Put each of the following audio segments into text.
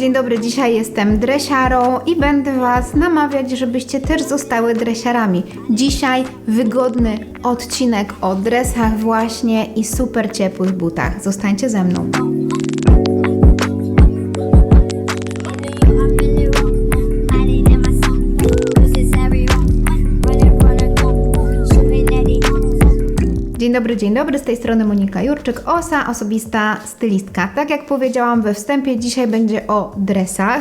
dzień dobry. Dzisiaj jestem dresiarą i będę Was namawiać, żebyście też zostały dresiarami. Dzisiaj wygodny odcinek o dresach właśnie i super ciepłych butach. Zostańcie ze mną. Dzień dobry, dzień dobry, z tej strony Monika Jurczyk, OSA, osobista stylistka. Tak jak powiedziałam we wstępie, dzisiaj będzie o dresach.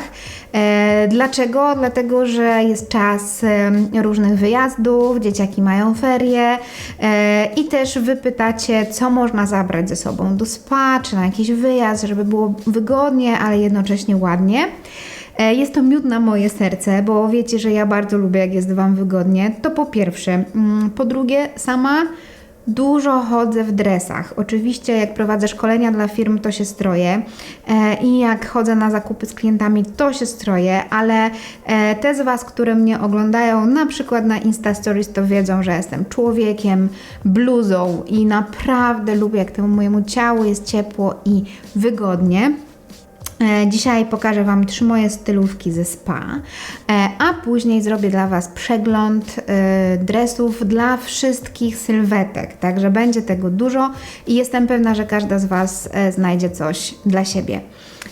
E, dlaczego? Dlatego, że jest czas e, różnych wyjazdów, dzieciaki mają ferie e, i też wy pytacie, co można zabrać ze sobą do spa, czy na jakiś wyjazd, żeby było wygodnie, ale jednocześnie ładnie. E, Jest to miód na moje serce, bo wiecie, że ja bardzo lubię, jak jest Wam wygodnie. To po pierwsze. Mm, Po drugie, sama dużo chodzę w dresach. Oczywiście, jak prowadzę szkolenia dla firm, to się stroję e, i jak chodzę na zakupy z klientami, to się stroję, ale e, te z Was, które mnie oglądają, na przykład na Insta Stories, to wiedzą, że jestem człowiekiem, bluzą i naprawdę lubię, jak temu mojemu ciału jest ciepło i wygodnie. E, Dzisiaj pokażę Wam trzy moje stylówki ze spa, e, a później zrobię dla Was przegląd e, dresów dla wszystkich sylwetek. Także będzie tego dużo i jestem pewna, że każda z Was znajdzie coś dla siebie.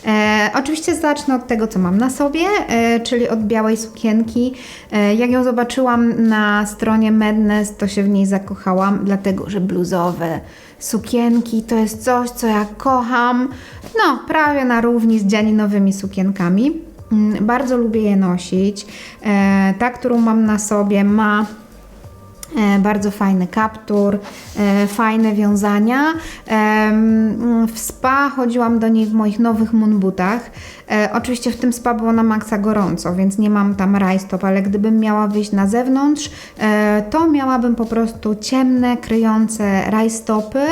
E, oczywiście zacznę od tego, co mam na sobie, e, czyli od białej sukienki. E, jak ją zobaczyłam na stronie Madness, to się w niej zakochałam, dlatego że bluzowe sukienki to jest coś, co ja kocham. No, prawie na równi z dzianinowymi sukienkami. Mm, Bardzo lubię je nosić. E, ta, którą mam na sobie, ma bardzo fajny kaptur, e, fajne wiązania. W spa chodziłam do niej w moich nowych moonbutach. E, Oczywiście w tym spa było na maksa gorąco, więc nie mam tam rajstop, ale gdybym miała wyjść na zewnątrz, e, to miałabym po prostu ciemne, kryjące rajstopy.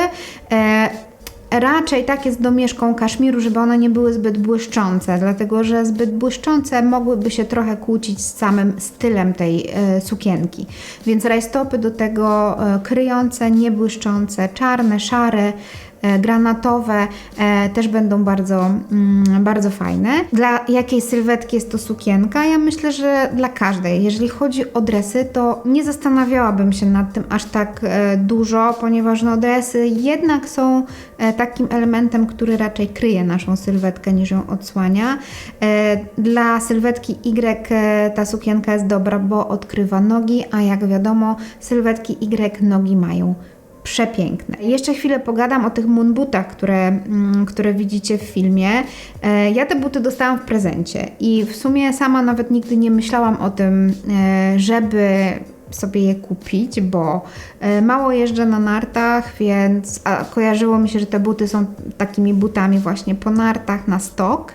Raczej tak jest domieszką kaszmiru, żeby one nie były zbyt błyszczące, dlatego że zbyt błyszczące mogłyby się trochę kłócić z samym stylem tej e, sukienki. Więc rajstopy do tego e, kryjące, niebłyszczące, czarne, szare, granatowe e, też będą bardzo, mm, bardzo fajne. Dla jakiej sylwetki jest to sukienka? Ja myślę, że dla każdej. Jeżeli chodzi o dresy, to nie zastanawiałabym się nad tym aż tak e, dużo, ponieważ no, dresy jednak są e, takim elementem, który raczej kryje naszą sylwetkę niż ją odsłania. E, Dla sylwetki Y e, ta sukienka jest dobra, bo odkrywa nogi, a jak wiadomo, sylwetki Y nogi mają przepiękne. Jeszcze chwilę pogadam o tych moonbutach, które, mm, które widzicie w filmie. E, Ja te buty dostałam w prezencie i w sumie sama nawet nigdy nie myślałam o tym, e, żeby sobie je kupić, bo e, mało jeżdżę na nartach, więc kojarzyło mi się, że te buty są takimi butami właśnie po nartach na stok.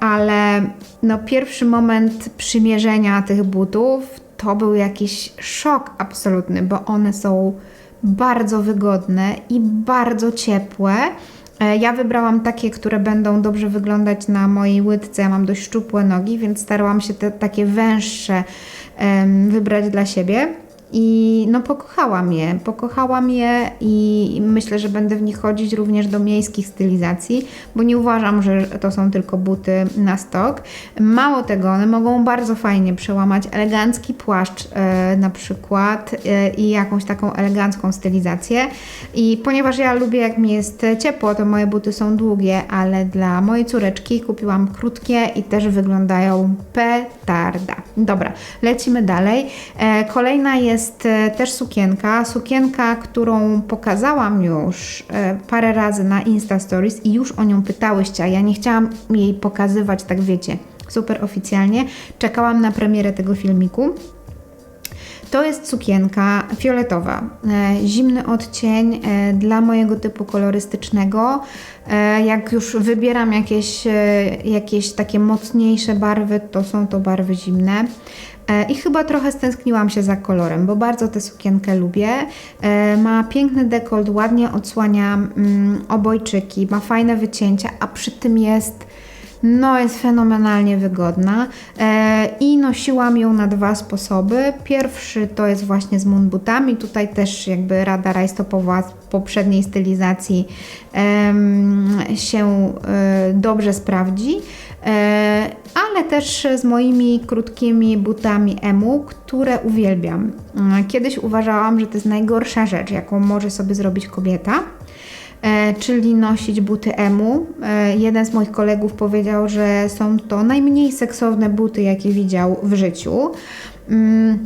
Ale no, pierwszy moment przymierzenia tych butów to był jakiś szok absolutny, bo one są bardzo wygodne i bardzo ciepłe. E, Ja wybrałam takie, które będą dobrze wyglądać na mojej łydce. Ja mam dość szczupłe nogi, więc starałam się te takie węższe wybrać dla siebie. I no pokochałam je, pokochałam je i myślę, że będę w nich chodzić również do miejskich stylizacji, bo nie uważam, że to są tylko buty na stok. Mało tego, one mogą bardzo fajnie przełamać elegancki płaszcz e, na przykład e, i jakąś taką elegancką stylizację. I ponieważ ja lubię jak mi jest ciepło, to moje buty są długie, ale dla mojej córeczki kupiłam krótkie i też wyglądają petarda. Dobra, lecimy dalej. E, Kolejna jest e, też sukienka. Sukienka, którą pokazałam już e, parę razy na Insta Stories i już o nią pytałyście, a ja nie chciałam jej pokazywać, tak wiecie, super oficjalnie. Czekałam na premierę tego filmiku. To jest sukienka fioletowa, e, zimny odcień dla mojego typu kolorystycznego. Jak już wybieram jakieś, jakieś takie mocniejsze barwy, to są to barwy zimne. E, I chyba trochę stęskniłam się za kolorem, bo bardzo tę sukienkę lubię. E, Ma piękny dekolt, ładnie odsłania mm, obojczyki, ma fajne wycięcia, a przy tym jest no jest fenomenalnie wygodna e, i nosiłam ją na dwa sposoby. Pierwszy to jest właśnie z moonbootami, tutaj też jakby Rada Rajstopowa z poprzedniej stylizacji em, się e, dobrze sprawdzi. E, ale też z moimi krótkimi butami emu, które uwielbiam. E, Kiedyś uważałam, że to jest najgorsza rzecz, jaką może sobie zrobić kobieta, e, czyli nosić buty emu. E, Jeden z moich kolegów powiedział, że są to najmniej seksowne buty, jakie widział w życiu. Mm,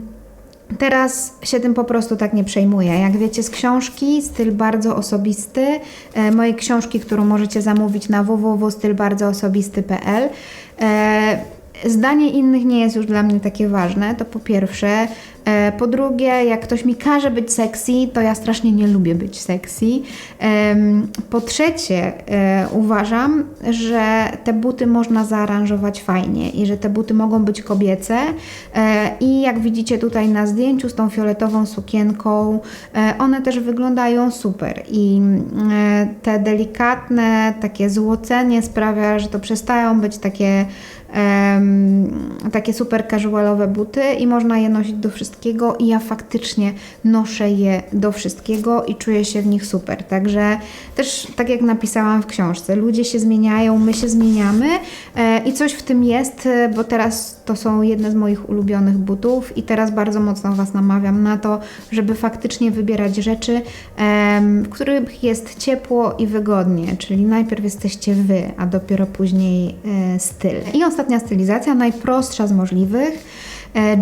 Teraz się tym po prostu tak nie przejmuję. Jak wiecie z książki, styl bardzo osobisty. E, mojej książki, którą możecie zamówić na www.stylbardzoOsobisty.pl. E, zdanie innych nie jest już dla mnie takie ważne, to po pierwsze. E, po drugie, jak ktoś mi każe być sexy, to ja strasznie nie lubię być sexy. Po trzecie, e, uważam, że te buty można zaaranżować fajnie i że te buty mogą być kobiece. E, I jak widzicie tutaj na zdjęciu z tą fioletową sukienką, one też wyglądają super. I te delikatne, takie złocenie sprawia, że to przestają być takie takie super casualowe buty i można je nosić do wszystkiego i ja faktycznie noszę je do wszystkiego i czuję się w nich super. Także też tak jak napisałam w książce, ludzie się zmieniają, my się zmieniamy e, i coś w tym jest, e, bo teraz to są jedne z moich ulubionych butów i teraz bardzo mocno Was namawiam na to, żeby faktycznie wybierać rzeczy, w których jest ciepło i wygodnie, czyli najpierw jesteście Wy, a dopiero później e, styl. I ostatnia stylizacja, najprostsza z możliwych.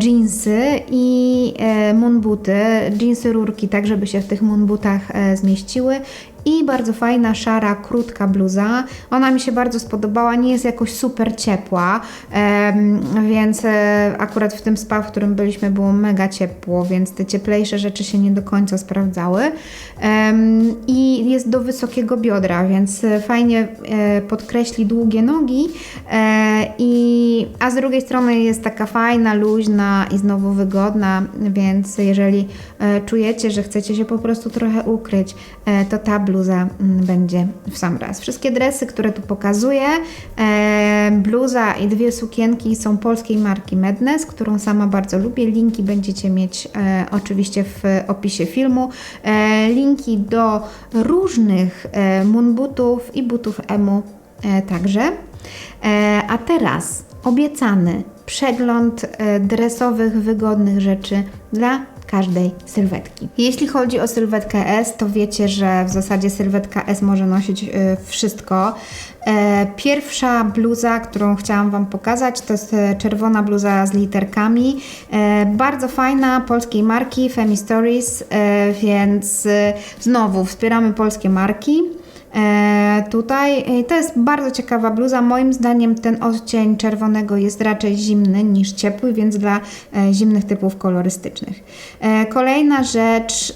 Jeansy i e, moonbooty, jeansy rurki, tak żeby się w tych moonbootach e, zmieściły i bardzo fajna, szara, krótka bluza. Ona mi się bardzo spodobała, nie jest jakoś super ciepła, więc e, akurat w tym spa, w którym byliśmy, było mega ciepło, więc te cieplejsze rzeczy się nie do końca sprawdzały. I jest do wysokiego biodra, więc e, fajnie e, podkreśli długie nogi, i, a z drugiej strony jest taka fajna, luźna i znowu wygodna, więc jeżeli czujecie, że chcecie się po prostu trochę ukryć, to ta bluza mm, będzie w sam raz. Wszystkie dresy, które tu pokazuję, e, bluza i dwie sukienki są polskiej marki Madness, którą sama bardzo lubię. Linki będziecie mieć e, oczywiście w opisie filmu. E, linki do różnych e, moonbootów i butów emu e, także. E, a teraz obiecany przegląd e, dresowych, wygodnych rzeczy dla każdej sylwetki. Jeśli chodzi o sylwetkę S, to wiecie, że w zasadzie sylwetka S może nosić e, wszystko. E, Pierwsza bluza, którą chciałam Wam pokazać, to jest e, czerwona bluza z literkami. E, Bardzo fajna, polskiej marki, Femi Stories, więc e, znowu wspieramy polskie marki. E, tutaj e, to jest bardzo ciekawa bluza. Moim zdaniem ten odcień czerwonego jest raczej zimny niż ciepły, więc dla e, zimnych typów kolorystycznych. Kolejna rzecz,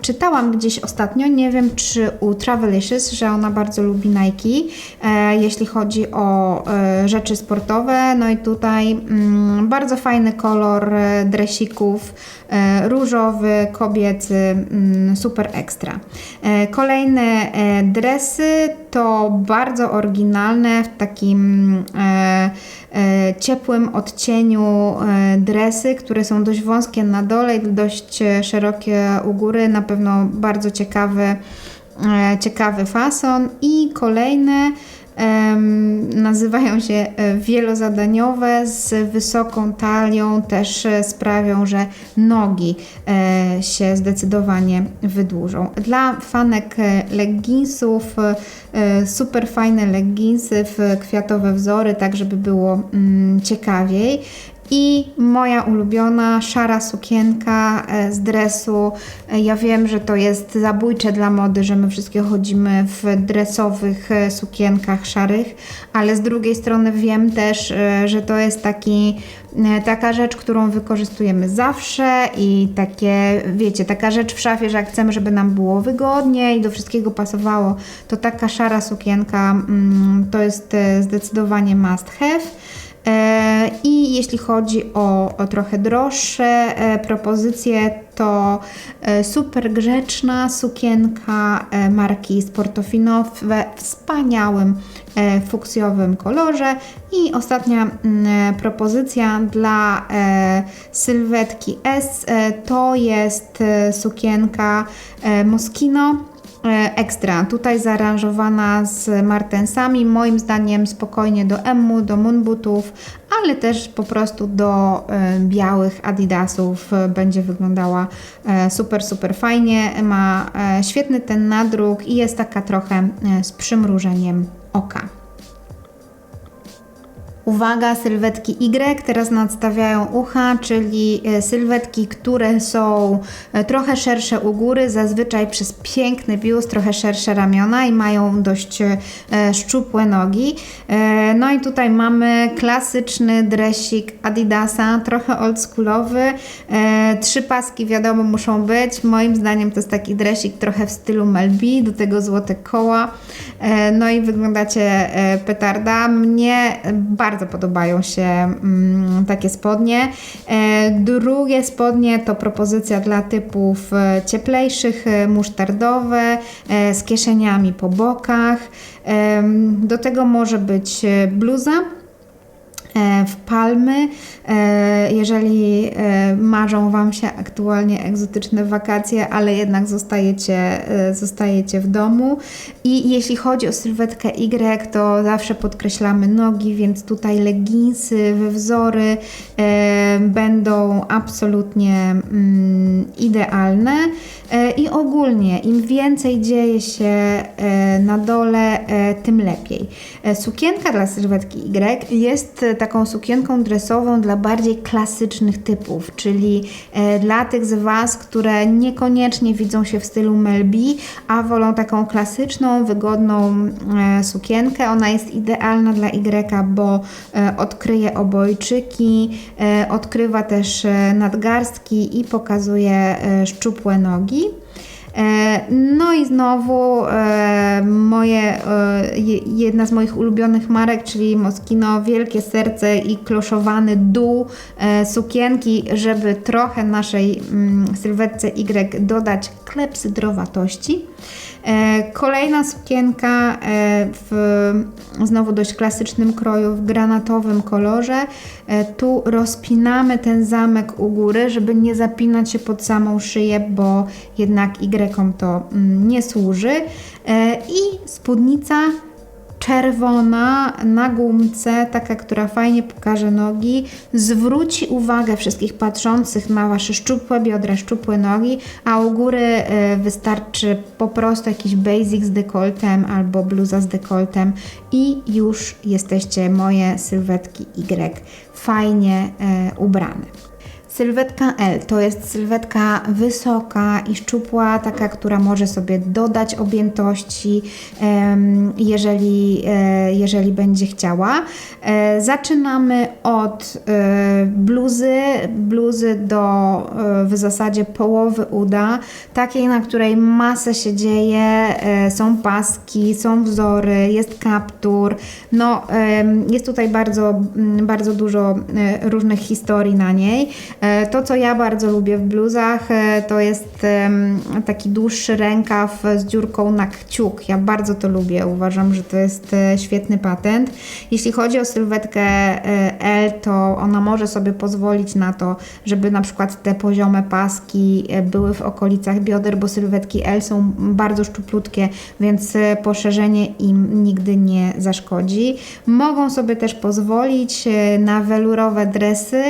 czytałam gdzieś ostatnio, nie wiem czy u Travelicious, że ona bardzo lubi Nike, jeśli chodzi o rzeczy sportowe. No i tutaj mm, bardzo fajny kolor dresików, różowy, kobiecy, mm, super ekstra. Kolejne e, dresy to bardzo oryginalne w takim e, e, ciepłym odcieniu e, dresy, które są dość wąskie na dole i dość szerokie u góry. Na pewno bardzo ciekawy, ciekawy fason. I kolejne nazywają się e, wielozadaniowe z wysoką talią, też e, sprawią, że nogi e, się zdecydowanie wydłużą. Dla fanek leggingsów super fajne leggingsy w kwiatowe wzory, tak żeby było mm, ciekawiej. I moja ulubiona szara sukienka e, z dresu. E, Ja wiem, że to jest zabójcze dla mody, że my wszystkie chodzimy w dresowych e, sukienkach szarych, ale z drugiej strony wiem też, że to jest taki, taka rzecz, którą wykorzystujemy zawsze i takie, wiecie, taka rzecz w szafie, że jak chcemy, żeby nam było wygodnie i do wszystkiego pasowało, to taka szara sukienka mm, to jest zdecydowanie must have. E, I jeśli chodzi o, o trochę droższe e, propozycje, to e, super grzeczna sukienka marki Sportofino we wspaniałym fuksjowym kolorze. I ostatnia mm, propozycja dla sylwetki S to jest sukienka Moschino Ekstra. Tutaj zaaranżowana z martensami, moim zdaniem spokojnie do emu, do moonbootów, ale też po prostu do e, białych adidasów e, będzie wyglądała e, super, super fajnie. Ma e, świetny ten nadruk i jest taka trochę e, z przymrużeniem oka. Uwaga, sylwetki Y teraz nadstawiają ucha, czyli e, sylwetki, które są e, trochę szersze u góry, zazwyczaj przez piękny biust, trochę szersze ramiona i mają dość e, szczupłe nogi. No i tutaj mamy klasyczny dresik Adidasa, trochę oldschoolowy. Trzy paski wiadomo muszą być. Moim zdaniem to jest taki dresik trochę w stylu Melby, do tego złote koła. No i wyglądacie petarda. Mnie bardzo podobają się mm, takie spodnie. E, Drugie spodnie to propozycja dla typów e, cieplejszych, e, musztardowe, e, z kieszeniami po bokach. Em, Do tego może być e, bluza e, w palmy. E, Jeżeli e, marzą Wam się aktualnie egzotyczne wakacje, ale jednak zostajecie, e, zostajecie w domu. I jeśli chodzi o sylwetkę Y, to zawsze podkreślamy nogi, więc tutaj leginsy we wzory e, będą absolutnie mm, idealne. E, I ogólnie, im więcej dzieje się e, na dole, e, tym lepiej. E, Sukienka dla sylwetki Y jest e, taką sukienką dresową dla bardziej klasycznych typów, czyli e, dla tych z Was, które niekoniecznie widzą się w stylu Melby, a wolą taką klasyczną, wygodną e, sukienkę. Ona jest idealna dla Y, bo e, odkryje obojczyki, odkrywa też nadgarstki i pokazuje szczupłe nogi. E, No i znowu e, moje, e, je- jedna z moich ulubionych marek, czyli Moschino, wielkie serce i kloszowany dół sukienki, żeby trochę naszej mm, sylwetce Y dodać klepsydrowatości. E, Kolejna sukienka e, w znowu dość klasycznym kroju, w granatowym kolorze. E, Tu rozpinamy ten zamek u góry, żeby nie zapinać się pod samą szyję, bo jednak Y to mm, nie służy. I spódnica czerwona na gumce, taka, która fajnie pokaże nogi, zwróci uwagę wszystkich patrzących na Wasze szczupłe biodra, szczupłe nogi, a u góry e, wystarczy po prostu jakiś basic z dekoltem albo bluza z dekoltem. I już jesteście moje sylwetki Y. Fajnie e, ubrane. Sylwetka L to jest sylwetka wysoka i szczupła, taka, która może sobie dodać objętości, jeżeli, e, jeżeli będzie chciała. E, Zaczynamy od e, bluzy, bluzy do w zasadzie połowy uda, takiej, na której masę się dzieje, są paski, są wzory, jest kaptur. No, jest tutaj bardzo, bardzo dużo różnych historii na niej. E, To, co ja bardzo lubię w bluzach, e, to jest taki dłuższy rękaw z dziurką na kciuk. Ja bardzo to lubię. Uważam, że to jest e, świetny patent. Jeśli chodzi o sylwetkę L, to ona może sobie pozwolić na to, żeby na przykład te poziome paski były w okolicach bioder, bo sylwetki L są bardzo szczuplutkie, więc poszerzenie im nigdy nie zaszkodzi. Mogą sobie też pozwolić na welurowe dresy,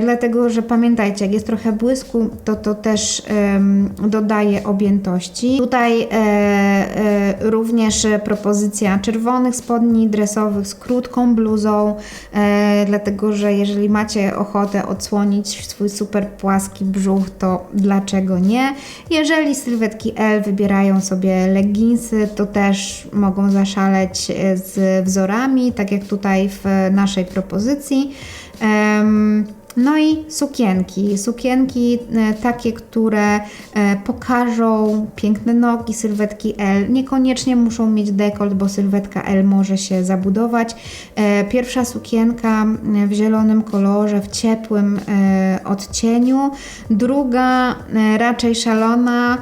dlatego że pamiętajcie, jak jest trochę błysku, to to też em, dodaje objętości. Tutaj e, e, również propozycja czerwonych spodni dresowych z krótką bluzą, e, dlatego że jeżeli macie ochotę odsłonić swój super płaski brzuch, to dlaczego nie? Jeżeli sylwetki L wybierają sobie leginsy, to też mogą zaszaleć e, z wzorami, tak jak tutaj w naszej propozycji. Em, No i sukienki. Sukienki e, takie, które e, pokażą piękne nogi, sylwetki L. Niekoniecznie muszą mieć dekolt, bo sylwetka L może się zabudować. E, Pierwsza sukienka w zielonym kolorze, w ciepłym odcieniu. Druga raczej szalona,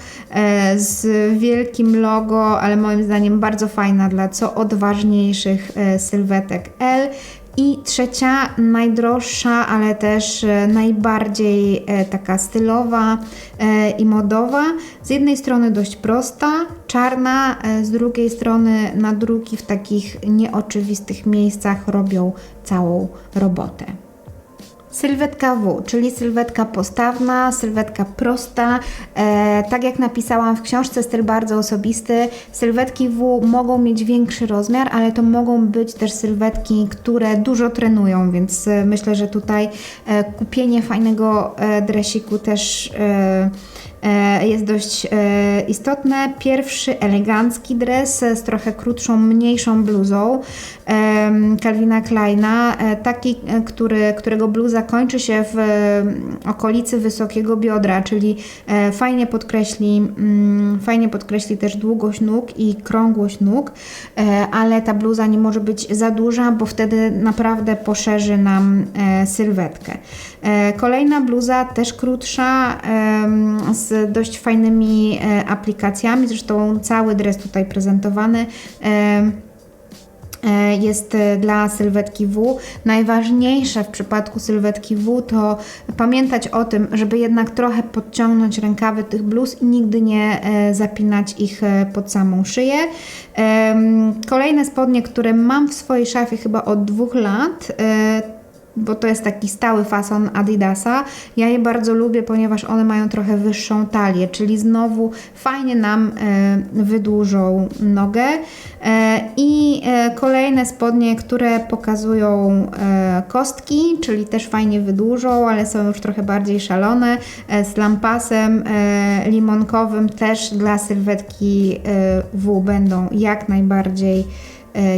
z wielkim logo, ale moim zdaniem bardzo fajna dla co odważniejszych sylwetek L. I trzecia, najdroższa, ale też e, najbardziej e, taka stylowa e, i modowa. Z jednej strony dość prosta, czarna, z drugiej strony nadruki w takich nieoczywistych miejscach robią całą robotę. Sylwetka W, czyli sylwetka postawna, sylwetka prosta. E, tak jak napisałam w książce, styl bardzo osobisty. Sylwetki W mogą mieć większy rozmiar, ale to mogą być też sylwetki, które dużo trenują, więc e, myślę, że tutaj e, kupienie fajnego e, dresiku też. E, jest dość e, istotne. Pierwszy elegancki dres e, z trochę krótszą, mniejszą bluzą Calvina Kleina, e, taki, e, który, którego bluza kończy się w e, okolicy wysokiego biodra, czyli e, fajnie podkreśli, mm, fajnie podkreśli też długość nóg i krągłość nóg, e, ale ta bluza nie może być za duża, bo wtedy naprawdę poszerzy nam e, sylwetkę. E, Kolejna bluza też krótsza, z dość fajnymi e, aplikacjami, zresztą cały dres tutaj prezentowany. e, jest dla sylwetki W. Najważniejsze w przypadku sylwetki W to pamiętać o tym, żeby jednak trochę podciągnąć rękawy tych bluz i nigdy nie zapinać ich pod samą szyję. Kolejne spodnie, które mam w swojej szafie chyba od dwóch lat, bo to jest taki stały fason Adidasa. Ja je bardzo lubię, ponieważ one mają trochę wyższą talię, czyli znowu fajnie nam e, wydłużą nogę. E, I e, kolejne spodnie, które pokazują kostki, czyli też fajnie wydłużą, ale są już trochę bardziej szalone, z lampasem limonkowym też dla sylwetki W będą jak najbardziej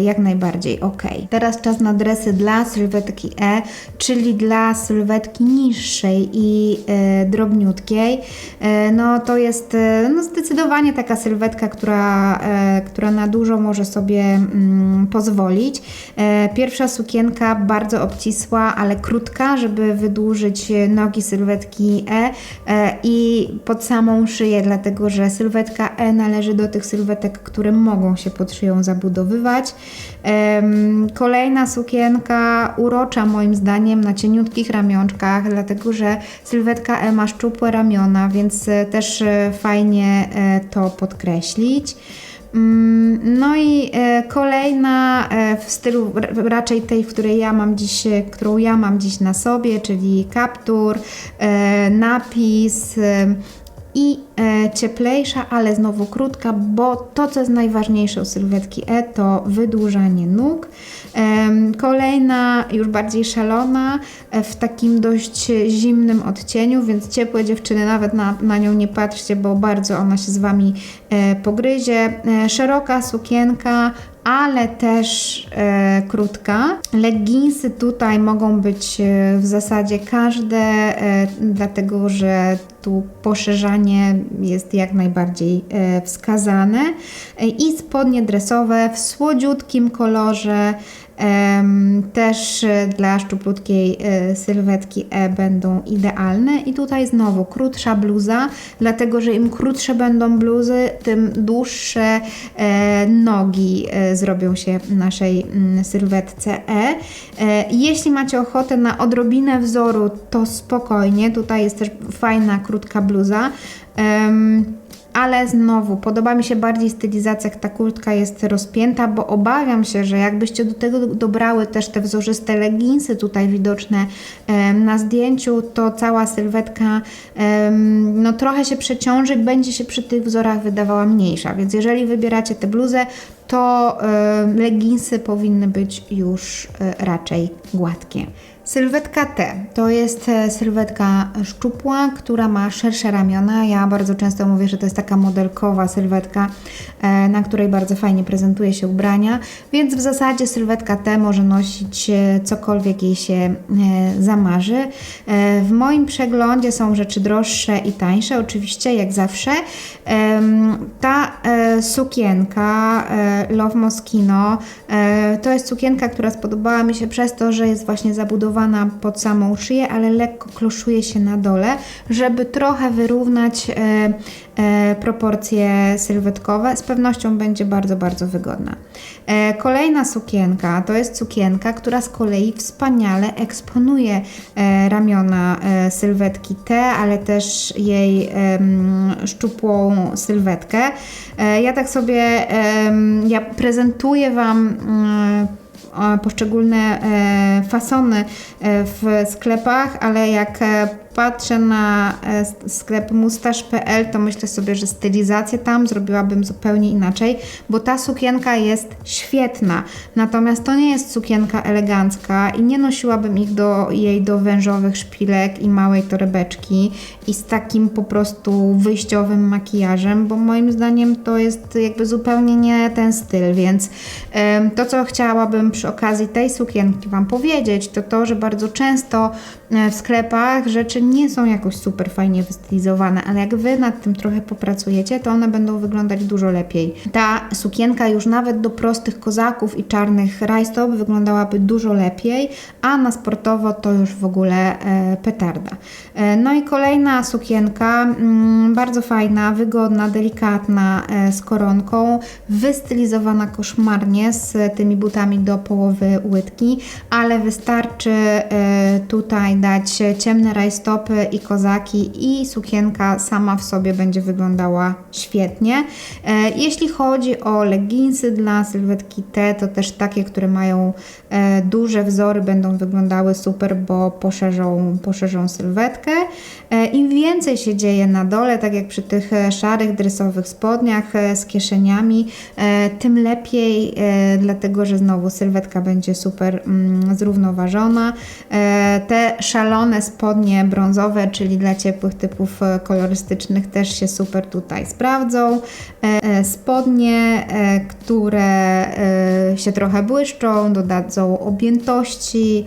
jak najbardziej ok. Teraz czas na dresy dla sylwetki E, czyli dla sylwetki niższej i e, drobniutkiej. E, no to jest e, no zdecydowanie taka sylwetka, która, e, która na dużo może sobie mm, pozwolić. E, pierwsza sukienka bardzo obcisła, ale krótka, żeby wydłużyć e, nogi sylwetki E e, i pod samą szyję, dlatego że sylwetka E należy do tych sylwetek, które mogą się pod szyją zabudowywać. Em, Kolejna sukienka urocza moim zdaniem na cieniutkich ramionczkach, dlatego że sylwetka E ma szczupłe ramiona, więc e, też e, fajnie e, to podkreślić. Mm, No i kolejna w stylu raczej tej, w której ja mam dziś, którą ja mam dziś na sobie, czyli kaptur, napis i e, cieplejsza, ale znowu krótka, bo to, co jest najważniejsze u sylwetki E, to wydłużanie nóg. Em, Kolejna, już bardziej szalona, e, w takim dość zimnym odcieniu, więc ciepłe dziewczyny, nawet na, na nią nie patrzcie, bo bardzo ona się z Wami e, pogryzie. E, Szeroka sukienka, ale też e, krótka. Leginsy tutaj mogą być e, w zasadzie każde, e, dlatego że tu poszerzanie jest jak najbardziej e, wskazane. E, I spodnie dresowe w słodziutkim kolorze. Też e, dla szczuplutkiej e, sylwetki E będą idealne i tutaj znowu krótsza bluza, dlatego że im krótsze będą bluzy, tym dłuższe e, nogi zrobią się naszej mm, sylwetce E. Jeśli macie ochotę na odrobinę wzoru, to spokojnie, tutaj jest też fajna krótka bluza. Ale znowu, podoba mi się bardziej stylizacja, jak ta kurtka jest rozpięta, bo obawiam się, że jakbyście do tego dobrały też te wzorzyste leginsy tutaj widoczne na zdjęciu, to cała sylwetka no trochę się przeciąży i będzie się przy tych wzorach wydawała mniejsza. Więc jeżeli wybieracie tę bluzę, to leginsy powinny być już e, raczej gładkie. Sylwetka T to jest e, sylwetka szczupła, która ma szersze ramiona. Ja bardzo często mówię, że to jest taka modelkowa sylwetka, e, na której bardzo fajnie prezentuje się ubrania, więc w zasadzie sylwetka T może nosić e, cokolwiek jej się zamarzy. W moim przeglądzie są rzeczy droższe i tańsze, oczywiście, jak zawsze. Ta sukienka Love Moschino to jest sukienka, która spodobała mi się przez to, że jest właśnie zabudowana pod samą szyję, ale lekko kloszuje się na dole, żeby trochę wyrównać e, e, proporcje sylwetkowe. Z pewnością będzie bardzo, bardzo wygodna. E, Kolejna sukienka to jest sukienka, która z kolei wspaniale eksponuje ramiona sylwetki T, ale też jej szczupłą sylwetkę. Ja tak sobie, ja prezentuję Wam mm, poszczególne e, fasony e, w sklepach, ale jak e, patrzę na e, sklep mustaż.pl, to myślę sobie, że stylizację tam zrobiłabym zupełnie inaczej, bo ta sukienka jest świetna. Natomiast to nie jest sukienka elegancka i nie nosiłabym ich do jej do wężowych szpilek i małej torebeczki i z takim po prostu wyjściowym makijażem, bo moim zdaniem to jest jakby zupełnie nie ten styl, więc to co chciałabym przy okazji tej sukienki Wam powiedzieć, to to, że bardzo często w sklepach rzeczy nie są jakoś super fajnie wystylizowane, ale jak Wy nad tym trochę popracujecie, to one będą wyglądać dużo lepiej. Ta sukienka już nawet do prostych kozaków i czarnych rajstop wyglądałaby dużo lepiej, a na sportowo to już w ogóle e, petarda. E, no i kolejna sukienka, mm, bardzo fajna, wygodna, delikatna, e, z koronką, wystylizowana koszmarnie z tymi butami do połowy łydki, ale wystarczy e, tutaj dać ciemne rajstopy i kozaki i sukienka sama w sobie będzie wyglądała świetnie. E, Jeśli chodzi o leginsy dla sylwetki T, to też takie, które mają e, duże wzory będą wyglądały super, bo poszerzą, poszerzą sylwetkę. E, Im więcej się dzieje na dole, tak jak przy tych e, szarych dresowych spodniach e, z kieszeniami, e, tym lepiej, e, dlatego że znowu sylwetka będzie super mm, zrównoważona. E, Te szalone spodnie brązowe, czyli dla ciepłych typów e, kolorystycznych też się super tutaj sprawdzą. E, e, Spodnie, które się trochę błyszczą, dodadzą objętości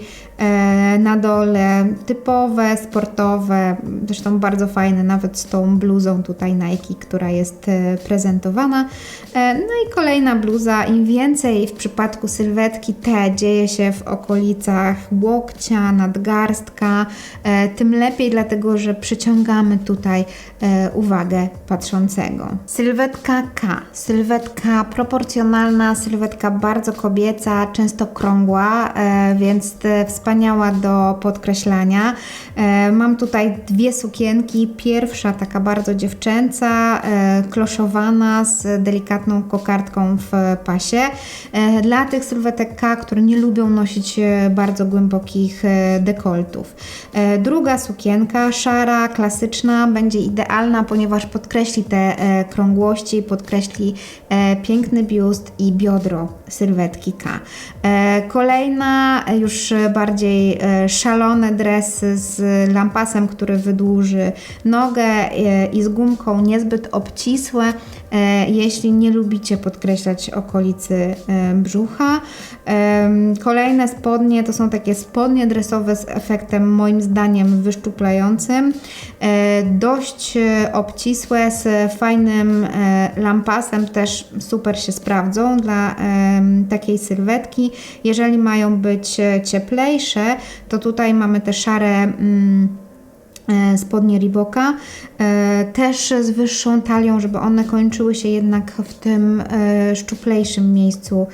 na dole, typowe, sportowe, zresztą bardzo fajne, nawet z tą bluzą tutaj Nike, która jest e, prezentowana. E, No i kolejna bluza, im więcej w przypadku sylwetki T dzieje się w okolicach łokcia, nadgarstka, e, tym lepiej, dlatego że przyciągamy tutaj e, uwagę patrzącego. Sylwetka K, sylwetka proporcjonalna, sylwetka bardzo kobieca, często krągła, e, więc e, wspaniała do podkreślania. E, Mam tutaj dwie sukienki. Pierwsza taka bardzo dziewczęca, e, kloszowana z delikatną kokardką w pasie. E, Dla tych sylwetek K, które nie lubią nosić bardzo głębokich dekoltów. Druga sukienka, szara, klasyczna, będzie idealna, ponieważ podkreśli te krągłości, podkreśli piękny biust i biodro sylwetki K. Kolejna, już bardziej e, szalone dresy z lampasem, który wydłuży nogę e, i z gumką niezbyt obcisłe, e, jeśli nie lubicie podkreślać okolicy brzucha. Kolejne spodnie to są takie spodnie dresowe z efektem moim zdaniem wyszczuplającym. Dość obcisłe z fajnym lampasem też super się sprawdzą dla takiej sylwetki. Jeżeli mają być e, cieplejsze, to tutaj mamy te szare mm, e, spodnie Reeboka, e, też z wyższą talią, żeby one kończyły się jednak w tym e, szczuplejszym miejscu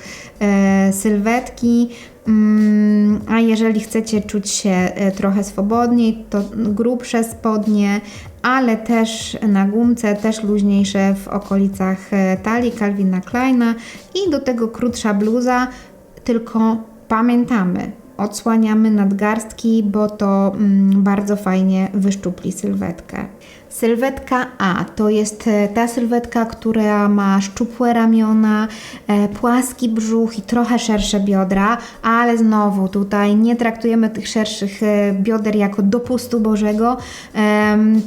sylwetki. Mm, A jeżeli chcecie czuć się trochę swobodniej, to grubsze spodnie, ale też na gumce, też luźniejsze w okolicach talii Calvina Kleina i do tego krótsza bluza, tylko pamiętamy, odsłaniamy nadgarstki, bo to mm, bardzo fajnie wyszczupli sylwetkę. Sylwetka A to jest e, ta sylwetka, która ma szczupłe ramiona, e, płaski brzuch i trochę szersze biodra, ale znowu tutaj nie traktujemy tych szerszych e, bioder jako dopustu Bożego,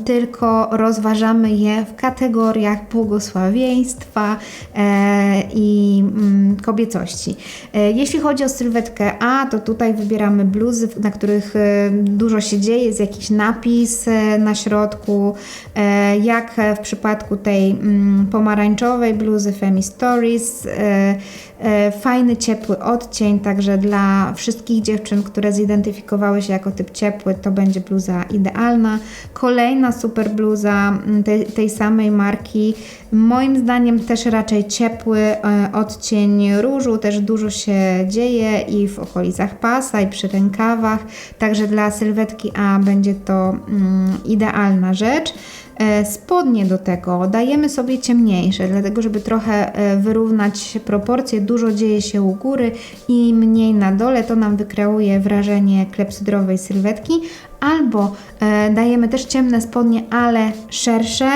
tylko rozważamy je w kategoriach błogosławieństwa i mm, kobiecości. Jeśli chodzi o sylwetkę A, to tutaj wybieramy bluzy, na których dużo się dzieje, jest jakiś napis na środku, jak w przypadku tej mm, pomarańczowej bluzy Femi Stories. E, Fajny, ciepły odcień, także dla wszystkich dziewczyn, które zidentyfikowały się jako typ ciepły, to będzie bluza idealna. Kolejna super bluza mm, tej, tej samej marki, moim zdaniem też raczej ciepły e, odcień różu, też dużo się dzieje i w okolicach pasa, i przy rękawach, także dla sylwetki A będzie to mm, idealna rzecz. E, Spodnie do tego dajemy sobie ciemniejsze, dlatego żeby trochę e, wyrównać proporcje. Dużo dzieje się u góry i mniej na dole, to nam wykreuje wrażenie klepsydrowej sylwetki. Albo e, dajemy też ciemne spodnie, ale szersze,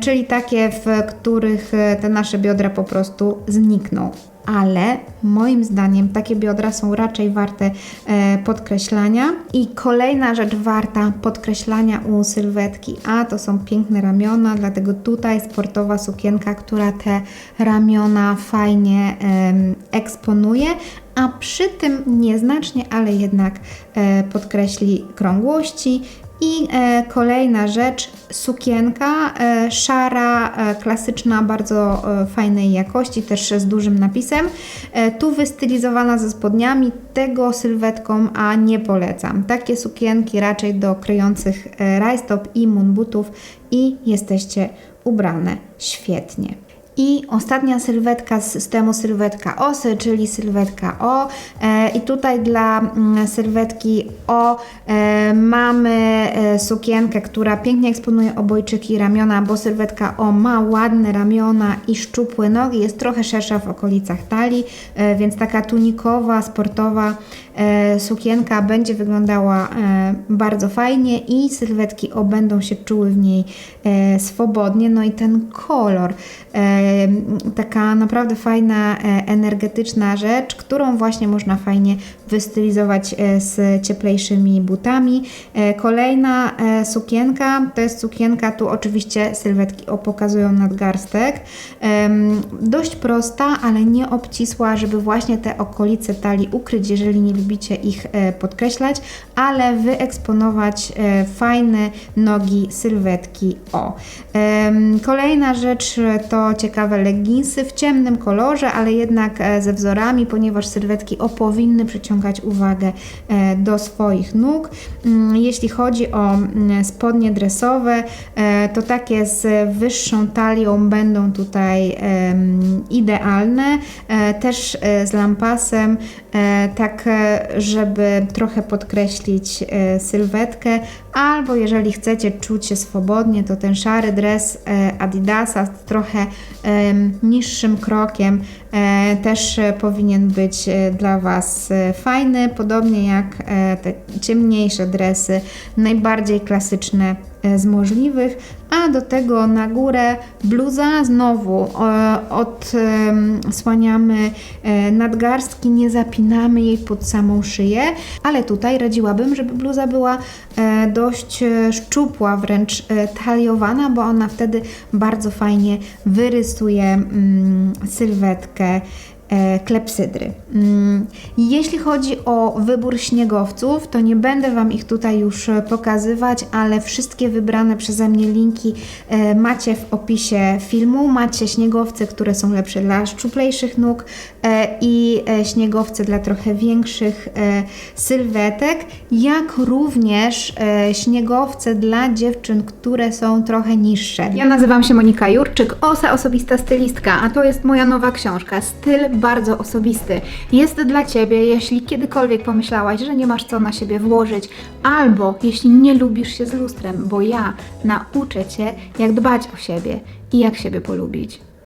czyli takie, w których e, te nasze biodra po prostu znikną ale moim zdaniem takie biodra są raczej warte e, podkreślania. I kolejna rzecz warta podkreślania u sylwetki A to są piękne ramiona, dlatego tutaj sportowa sukienka, która te ramiona fajnie eksponuje. A przy tym nieznacznie, ale jednak e, podkreśli krągłości i e, kolejna rzecz, sukienka e, szara, e, klasyczna, bardzo e, fajnej jakości, też z dużym napisem. E, tu wystylizowana ze spodniami, tego sylwetką, a nie polecam. Takie sukienki raczej do kryjących e, rajstop i moonbootów i jesteście ubrane świetnie. I ostatnia sylwetka z systemu sylwetka osy, czyli sylwetka O. E, I tutaj dla mm, sylwetki O e, mamy e, sukienkę, która pięknie eksponuje obojczyki ramiona, bo sylwetka O ma ładne ramiona i szczupłe nogi, jest trochę szersza w okolicach talii, więc taka tunikowa, sportowa sukienka będzie wyglądała bardzo fajnie i sylwetki O będą się czuły w niej swobodnie. No i ten kolor, taka naprawdę fajna, e, energetyczna rzecz, którą właśnie można fajnie wystylizować e, z cieplejszymi butami. E, Kolejna e, sukienka to jest sukienka, tu oczywiście sylwetki pokazują nadgarstek. Dość prosta, ale nie obcisła, żeby właśnie te okolice talii ukryć, jeżeli nie lubicie ich podkreślać, ale wyeksponować fajne nogi sylwetki O. Kolejna rzecz to ciekawe leginsy w ciemnym kolorze, ale jednak ze wzorami, ponieważ sylwetki O powinny przyciągać uwagę e, do swoich nóg. Mm, Jeśli chodzi o mm, spodnie dresowe, e, to takie z wyższą talią będą tutaj idealne, e, też z lampasem, tak żeby trochę podkreślić sylwetkę, albo jeżeli chcecie czuć się swobodnie, to ten szary dres Adidasa z trochę niższym krokiem też e, powinien być e, dla Was e, fajny, podobnie jak e, te ciemniejsze dresy, najbardziej klasyczne e, z możliwych, a do tego na górę bluza. Znowu e, odsłaniamy e, nadgarstki, nie zapinamy jej pod samą szyję, ale tutaj radziłabym, żeby bluza była e, dość szczupła, wręcz taliowana, bo ona wtedy bardzo fajnie wyrysuje mm, sylwetkę klepsydry. Mm, Jeśli chodzi o wybór śniegowców, to nie będę Wam ich tutaj już e, pokazywać, ale wszystkie wybrane przeze mnie linki e, macie w opisie filmu. Macie śniegowce, które są lepsze dla szczuplejszych nóg e, i e, śniegowce dla trochę większych e, sylwetek, jak również e, śniegowce dla dziewczyn, które są trochę niższe. Ja nazywam się Monika Jurczyk, Osa Osobista Stylistka, a to jest moja nowa książka, Styl bardzo osobisty. Jest dla Ciebie, jeśli kiedykolwiek pomyślałaś, że nie masz co na siebie włożyć, albo jeśli nie lubisz się z lustrem, bo ja nauczę Cię, jak dbać o siebie i jak siebie polubić.